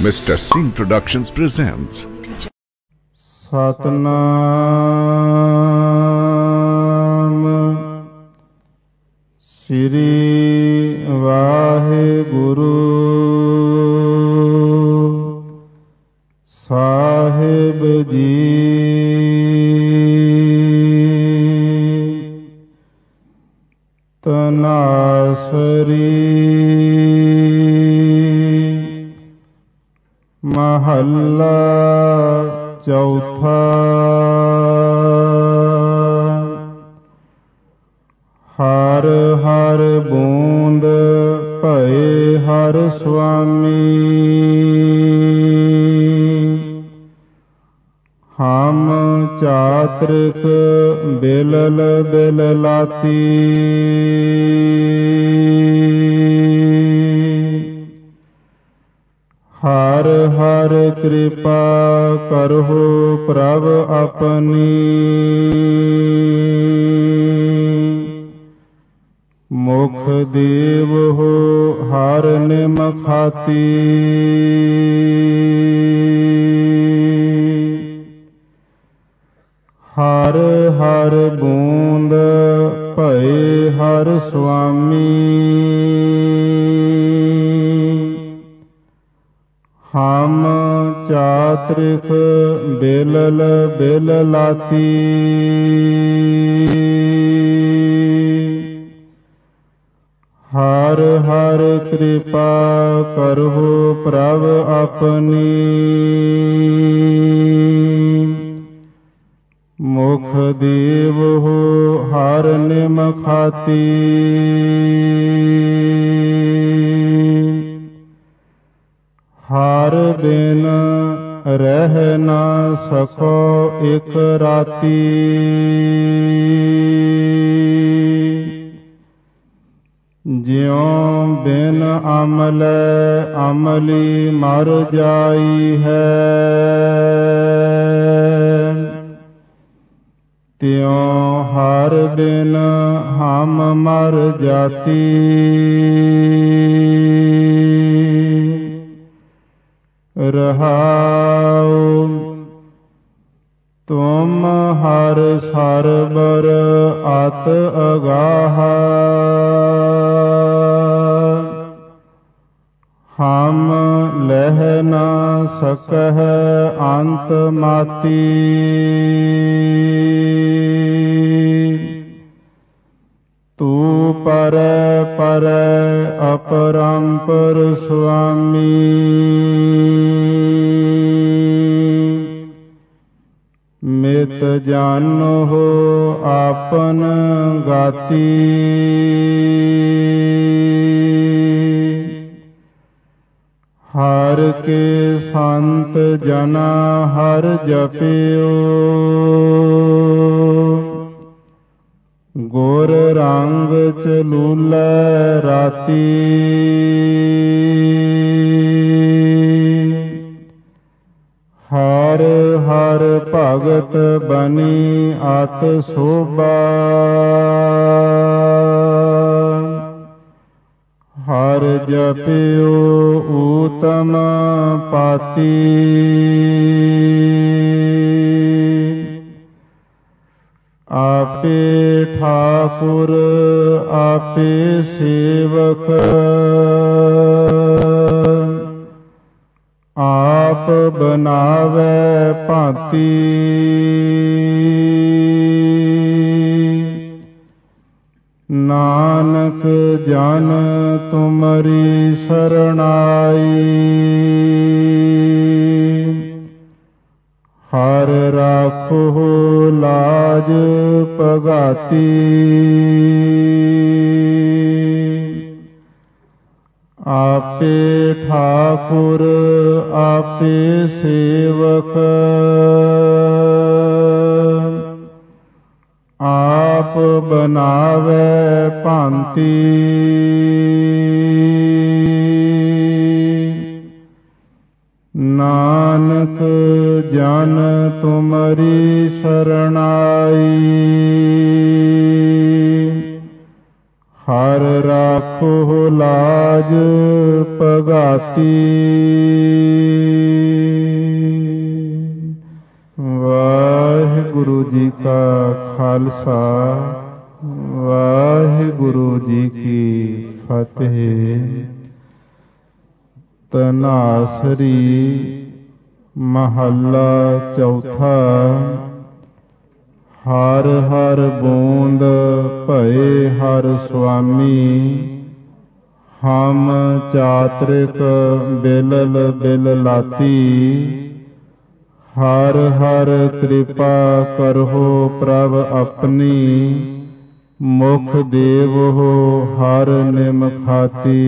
Mr. Singh Productions presents Satnam ਸ੍ਰੀ ਵਾਹਿਗੁਰੂ ਸਾਹਿਬ ਜੀ ਤਨਾਸਰੀ ਮਹੱਲਾ ਚੌਥਾ। ਹਰ ਹਰ ਬੂੰਦ ਭਏ ਹਰ ਸੁਆਮੀ। ਹਮ ਚਾਤ੍ਰਿਕ ਬਿਲਲ ਬਿਲ ਲਾਤੀ ਹਰ ਹਰ ਕਿਰਪਾ ਕਰਹੁ ਪ੍ਰਭ ਆਪਣੀ। ਮੁਖ ਦੇਵ ਹੋ ਹਰ ਨਿਮਖਾਤੀ ਹਰ ਹਰ ਬੂੰਦ ਭਏ ਹਰ ਸੁਆਮੀ। ਹਮ ਚਾਤ੍ਰਿਕ ਬਿਲਲ ਬਿਲ ਲਾਤੀ ਹਰ ਹਰ ਕਿਰਪਾ ਕਰਹੁ ਪ੍ਰਭ ਆਪਣੀ। ਮੁਖ ਦੇਵ ਹੋ ਹਰ ਨਿਮ ਹਰ ਬਿਨ ਰਹਿ ਨਾ ਸਕੋ ਇਕ ਰਾਤੀ। ਜਿਉ ਬਿਨ ਅਮਲ, ਅਮਲੀ ਮਰ ਜਾਈ ਹੈ। ਤਿਉ ਹਰ ਬਿਨ ਹਮ ਮਰ ਜਾਤੀ। ਰਹਾਉ। ਤੁਮ ਹਰ ਸਰਬਰ ਅਤ ਅਗਾਹ। ਹਮ ਲਹਿ ਨਾ ਸਕਹਿ ਅੰਤ ਮਾਤੀ ਤੂ ਪਰ ਪਰ ਅਪਰੰਪਰ ਸੁਆਮੀ। ਮਿਤ ਜਾਨੋ ਆਪਨ ਗਾਤੀ। ਹਰ ਕੇ ਸੰਤ ਜਨਾ ਹਰ ਜਪਿਓ। ਚਲੂਲੇ ਰਾਤੀ। ਹਰ ਹਰ ਭਗਤ ਬਨੀ ਅਤ ਸੋਭਾ। ਹਰ ਜਪਿਓ ਊਤਮ ਪਾਤੀ। ਠਾਕੁਰ ਆਪੇ ਸੇਵਕ ਆਪ ਬਨਾਵੇ ਭਾਂਤੀ ਨਾਨਕ ਜਨ ਤੁਮਰੀ ਸਰਣਾਈ ਹਰ ਰਾਖੋ ਲਾਜ ਪਗਾਤੀ ਆਪੇ ਠਾਕੁਰ ਆਪੇ ਸੇਵਕ। ਆਪ ਬਨਾਵੇ ਭਾਂਤੀ। ਨਾਨਕ ਜਨ ਤੁਮਰੀ ਸਰਣਾਈ। ਹਰ ਰਾਖੋ ਲਾਜ ਪਗਾਤੀ ਵਾਹਿਗੁਰੂ ਜੀ ਕਾ ਖਾਲਸਾ, ਵਾਹਿਗੁਰੂ ਜੀ ਕੀ ਫਤਿਹ। ਤਨਾਸਰੀ ਮਹੱਲਾ ਚੌਥਾ। ਹਰ ਹਰ ਬੂੰਦ ਭਏ ਹਰ ਸੁਆਮੀ। ਹਮ ਚਾਤ੍ਰਿਕ ਬਿਲਲ ਬਿਲ ਲਾਤੀ ਹਰ ਹਰ ਕਿਰਪਾ ਕਰੋ ਪ੍ਰਭ ਆਪਣੀ। ਮੁਖ ਦੇਵ ਹੋ ਹਰ ਨਿਮਖਾਤੀ